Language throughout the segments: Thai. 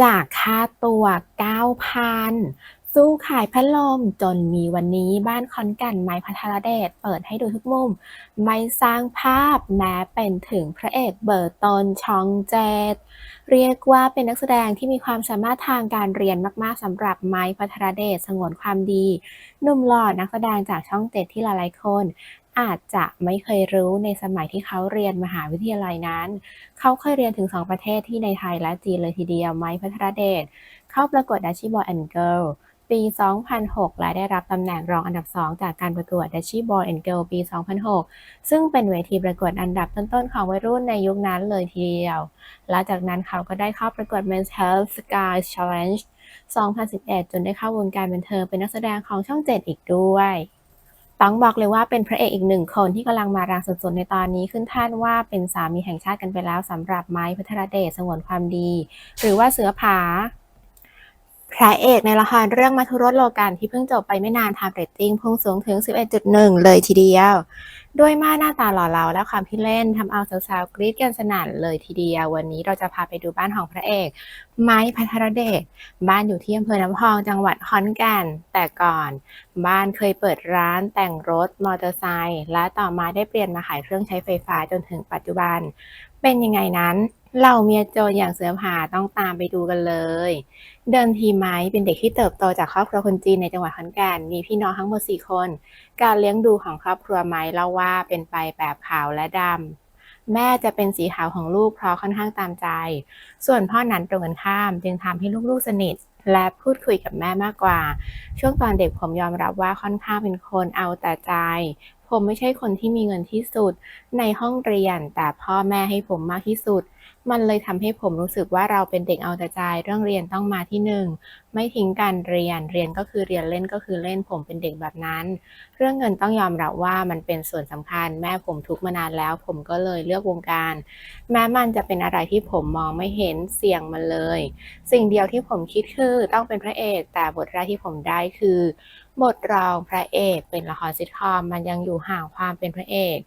จากค่าตัว 9,000 สู้ขายพัดลมจนมีวันนี้บ้านขอนก่นไม้พัทรเดชเปิดให้ดูทุกมุม ไม่สร้างภาพแม้เป็นถึงพระเอกเบอร์ตนช่องเจดเรียกว่าเป็นนักแสดงที่มีความสามารถทางการเรียนมากๆสำหรับไม้พัทรเดชสงวนความดีหนุ่มหล่อนักแสดงจากช่องเจ็ดที่หลายๆคน อาจจะไม่เคยรู้ในสมัยที่เขาเรียนมหาวิทยาลัยนั้น เขาเคยเรียนถึง 2 ประเทศที่ในไทยและจีนเลยทีเดียวไม้พัทรเดช เข้าประกวด d a s h i Boy and Girl ปี 2006 และได้รับตำแหน่งรองอันดับ 2 จากการประกวด d a s h i Boy and Girl ปี 2006 ซึ่งเป็นเวทีประกวดอันดับต้นๆ ของวัยรุ่นในยุคนั้นเลยทีเดียว หลังจากนั้นเขาก็ได้เข้าประกวด Men's Health Sky Challenge 2011 จนได้เข้าวงการบันเทิงเป็นนักแสดงของช่อง 7 อีกด้วย ต้องบอกเลยว่าเป็นพระเอกอีกหนึ่งคนที่กำลังมาแรงสุดๆในตอนนี้ขึ้นท่านว่าเป็นสามีแห่งชาติกันไปแล้วสำหรับไม้พัทรเดชสงวนความดี หรือว่าเสือผา ระเอกในละครเรื่องมัทุรสโลกันที่เพิ่งจบไปไม่นานทำเรตติ้งพุ่งสูงถึง 11.1 เลยทีเดียว ด้วยมาหน้าตาหล่อเหลาและความที่เล่นทำเอาสาวๆกรี๊ดกันสนั่นเลยทีเดียว วันนี้เราจะพาไปดูบ้านของพระเอก ไม้พัทรเดช บ้านอยู่ที่อำเภอน้ำพองจังหวัดขอนแก่นแต่ก่อน บ้านเคยเปิดร้านแต่งรถมอเตอร์ไซค์และต่อมาได้เปลี่ยนมาขายเครื่องใช้ไฟฟ้าจนถึงปัจจุบัน เป็นยังไงนั้นเหล่าเมียโจรอย่างเสือผาต้องตามไปดูกันเลย เดิมทีไม้เป็นเด็กที่เติบโตจากครอบครัวคนจีนในจังหวัดขอนแก่นมีพี่น้องทั้งหมด4คน การเลี้ยงดูของครอบครัวไม้เล่าว่าเป็นไปแบบขาวและดำแม่จะเป็นสีขาวของลูกเพราะค่อนข้างตามใจ ส่วนพ่อนั้นตรงกันข้าม จึงทำให้ลูกๆสนิทและพูดคุยกับแม่มากกว่า ช่วงตอนเด็กผมยอมรับว่าค่อนข้างเป็นคนเอาแต่ใจ ผมไม่ใช่คนที่มีเงินที่สุด ในห้องเรียนแต่พ่อแม่ให้ผมมากที่สุด มันเลยทำให้ผมรู้สึกว่าเราเป็นเด็กเอาแต่ใจเรื่องเรียนต้องมาที่หนึ่งไม่ทิ้งการเรียนเรียนก็คือเรียนเล่นก็คือเล่นผมเป็นเด็กแบบนั้น เรื่องเงินต้องยอมรับว่ามันเป็นส่วนสำคัญ แม่ผมทุกมานานแล้ว ผมก็เลยเลือกวงการ แม้มันจะเป็นอะไรที่ผมมองไม่เห็นเสี่ยงมันเลย สิ่งเดียวที่ผมคิดคือต้องเป็นพระเอกแต่บทแรกที่ผมได้คือบทรองพระเอกเป็นละครซิทคอมมันยังอยู่ห่างความเป็นพระเอก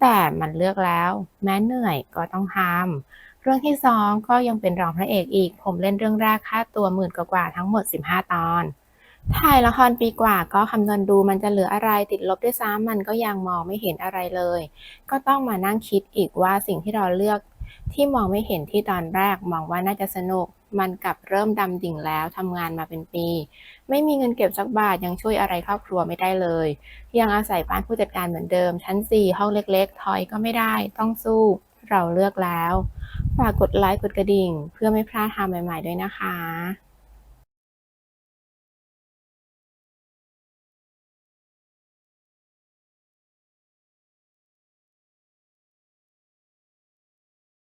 แต่มันเลือกแล้ว แม้เหนื่อยก็ต้องทำเรื่องที่สองก็ยังเป็นรองพระเอกอีก ผมเล่นเรื่องแรกค่าตัวหมื่นกว่าทั้งหมด 15 ตอนถ่ายละครปีกว่าก็คำนวณดูมันจะเหลืออะไรติดลบด้วยซ้ำมันก็ยังมองไม่เห็นอะไรเลย ก็ต้องมานั่งคิดอีกว่าสิ่งที่เราเลือก ที่มองไม่เห็นที่ตอนแรกมองว่าน่าจะสนุก มันกลับเริ่มดำดิ่งแล้วทำงานมาเป็นปี ไม่มีเงินเก็บสักบาทยังช่วยอะไรครอบครัวไม่ได้เลย ยังอาศัยบ้านผู้จัดการเหมือนเดิม ชั้น 4 ห้องเล็กๆ ทอยก็ไม่ได้ต้องสู้เราเลือกแล้ว ฝากกดไลค์กดกระดิ่ง เพื่อไม่พลาดทางใหม่ ๆ ด้วยนะคะ